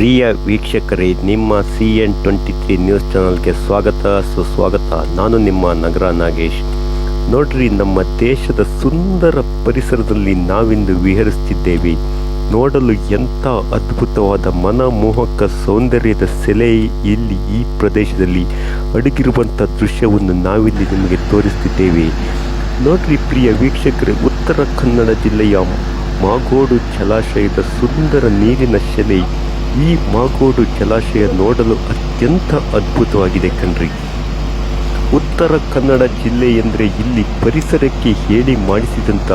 ಪ್ರಿಯ ವೀಕ್ಷಕರೇ, ನಿಮ್ಮ C N twenty three news ಚಾನಲ್ಗೆ ಸ್ವಾಗತ. ಸುಸ್ವಾಗತ. ನಾನು ನಿಮ್ಮ ನಗರ ನಾಗೇಶ್. ನೋಡ್ರಿ, ನಮ್ಮ ದೇಶದ ಸುಂದರ ಪರಿಸರದಲ್ಲಿ ನಾವಿಂದು ವಿಹರಿಸುತ್ತಿದ್ದೇವೆ ನೋಡಲು ಎಂಥ ಅದ್ಭುತವಾದ ಮನಮೋಹಕ ಸೌಂದರ್ಯದ ಸೆಲೆ ಇಲ್ಲಿ ಈ ಪ್ರದೇಶದಲ್ಲಿ ಅಡಗಿರುವಂಥ ದೃಶ್ಯವನ್ನು ನಾವಿಲ್ಲಿ ನಿಮಗೆ ತೋರಿಸ್ತಿದ್ದೇವೆ. ನೋಡ್ರಿ, ಪ್ರಿಯ ವೀಕ್ಷಕರೇ, ಉತ್ತರ ಕನ್ನಡ ಜಿಲ್ಲೆಯ ಮಾಗೋಡು ಜಲಾಶಯದ ಸುಂದರ ನೀರಿನ ಶೆಲೆ ಈ ಮಾಗೋಡು ಜಲಾಶಯ ನೋಡಲು ಅತ್ಯಂತ ಅದ್ಭುತವಾಗಿದೆ ಕಣ್ರಿ. ಉತ್ತರ ಕನ್ನಡ ಜಿಲ್ಲೆ ಎಂದರೆ ಇಲ್ಲಿ ಪರಿಸರಕ್ಕೆ ಹೇಳಿ ಮಾಡಿಸಿದಂಥ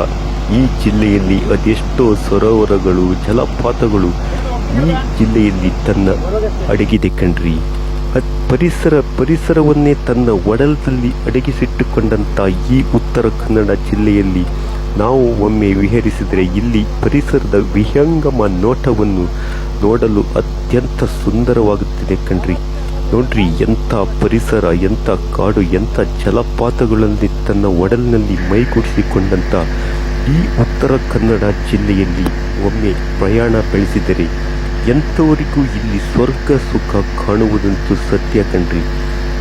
ಈ ಜಿಲ್ಲೆಯಲ್ಲಿ ಅದೆಷ್ಟೋ ಸರೋವರಗಳು, ಜಲಪಾತಗಳು ಈ ಜಿಲ್ಲೆಯಲ್ಲಿ ತನ್ನ ಅಡಗಿದೆ ಕಣ್ರಿ. ಪರಿಸರ, ಪರಿಸರವನ್ನೇ ತನ್ನ ಒಡಲದಲ್ಲಿ ಅಡಗಿಸಿಟ್ಟುಕೊಂಡಂಥ ಈ ಉತ್ತರ ಕನ್ನಡ ಜಿಲ್ಲೆಯಲ್ಲಿ ನಾವು ಒಮ್ಮೆ ವಿಹರಿಸಿದರೆ ಇಲ್ಲಿ ಪರಿಸರದ ವಿಹಂಗಮ ನೋಟವನ್ನು ನೋಡಲು ಅತ್ಯಂತ ಸುಂದರವಾಗುತ್ತಿದೆ ಕಣ್ರಿ. ನೋಡ್ರಿ, ಎಂಥ ಪರಿಸರ, ಎಂಥ ಕಾಡು, ಎಂಥ ಜಲಪಾತಗಳಲ್ಲಿ ತನ್ನ ಒಡಲಿನಲ್ಲಿ ಮೈಗೂಡಿಸಿಕೊಂಡಂಥ ಈ ಉತ್ತರ ಕನ್ನಡ ಜಿಲ್ಲೆಯಲ್ಲಿ ಒಮ್ಮೆ ಪ್ರಯಾಣ ಬೆಳೆಸಿದರೆ ಎಂಥವರಿಗೂ ಇಲ್ಲಿ ಸ್ವರ್ಗ ಸುಖ ಕಾಣುವುದಂತೂ ಸತ್ಯ ಕಣ್ರಿ.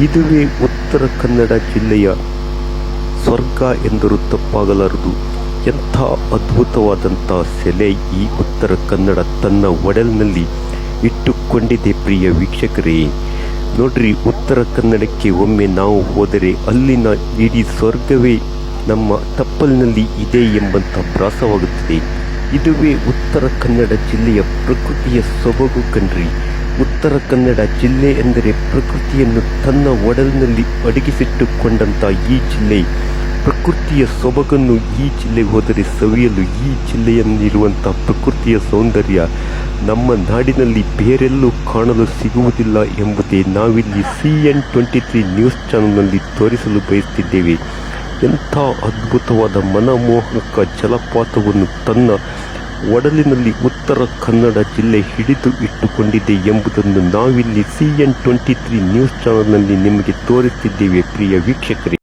ಇದುವೇ ಉತ್ತರ ಕನ್ನಡ ಜಿಲ್ಲೆಯ ಸ್ವರ್ಗ ಎಂದರೂ ತಪ್ಪಾಗಲಾರದು. ಎಂಥ ಅದ್ಭುತವಾದಂಥ ಸೆಲೆ ಈ ಉತ್ತರ ಕನ್ನಡ ತನ್ನ ಒಡಲಿನಲ್ಲಿ ಇಟ್ಟುಕೊಂಡಿದೆ ಪ್ರಿಯ ವೀಕ್ಷಕರೇ. ನೋಡ್ರಿ, ಉತ್ತರ ಕನ್ನಡಕ್ಕೆ ಒಮ್ಮೆ ನಾವು ಹೋದರೆ ಅಲ್ಲಿನ ಇಡೀ ಸ್ವರ್ಗವೇ ನಮ್ಮ ತಪ್ಪಲಿನಲ್ಲಿ ಇದೆ ಎಂಬಂಥ ಭ್ರಾಸವಾಗುತ್ತದೆ ಇದುವೇ ಉತ್ತರ ಕನ್ನಡ ಜಿಲ್ಲೆಯ ಪ್ರಕೃತಿಯ ಸೊಬಗು ಕಣ್ರಿ. ಉತ್ತರ ಕನ್ನಡ ಜಿಲ್ಲೆ ಎಂದರೆ ಪ್ರಕೃತಿಯನ್ನು ತನ್ನ ಒಡಲಿನಲ್ಲಿ ಅಡಗಿಸಿಟ್ಟುಕೊಂಡಂಥ ಈ ಜಿಲ್ಲೆ ಪ್ರಕೃತಿಯ ಸೊಬಗನ್ನು ಈ ಜಿಲ್ಲೆಗೆ ಹೋದರೆ ಸವಿಯಲು ಈ ಜಿಲ್ಲೆಯಲ್ಲಿರುವಂಥ ಪ್ರಕೃತಿಯ ಸೌಂದರ್ಯ ನಮ್ಮ ನಾಡಿನಲ್ಲಿ ಬೇರೆಲ್ಲೂ ಕಾಣಲು ಸಿಗುವುದಿಲ್ಲ ಎಂಬುದೇ ನಾವಿಲ್ಲಿ C N twenty three news ಚಾನಲ್ನಲ್ಲಿ ತೋರಿಸಲು ಬಯಸ್ತಿದ್ದೇವೆ. ಎಂಥ ಅದ್ಭುತವಾದ ಮನಮೋಹಕ ಜಲಪಾತವನ್ನು ತನ್ನ ಒಡಲಿನಲ್ಲಿ ಉತ್ತರ ಕನ್ನಡ ಜಿಲ್ಲೆ ಹಿಡಿದು ಇಟ್ಟುಕೊಂಡಿದೆ ಎಂಬುದನ್ನು ನಾವಿಲ್ಲಿ C N twenty three news ಚಾನಲ್ನಲ್ಲಿ ನಿಮಗೆ ತೋರಿಸುತ್ತಿದ್ದೇವೆ ಪ್ರಿಯ ವೀಕ್ಷಕರೇ.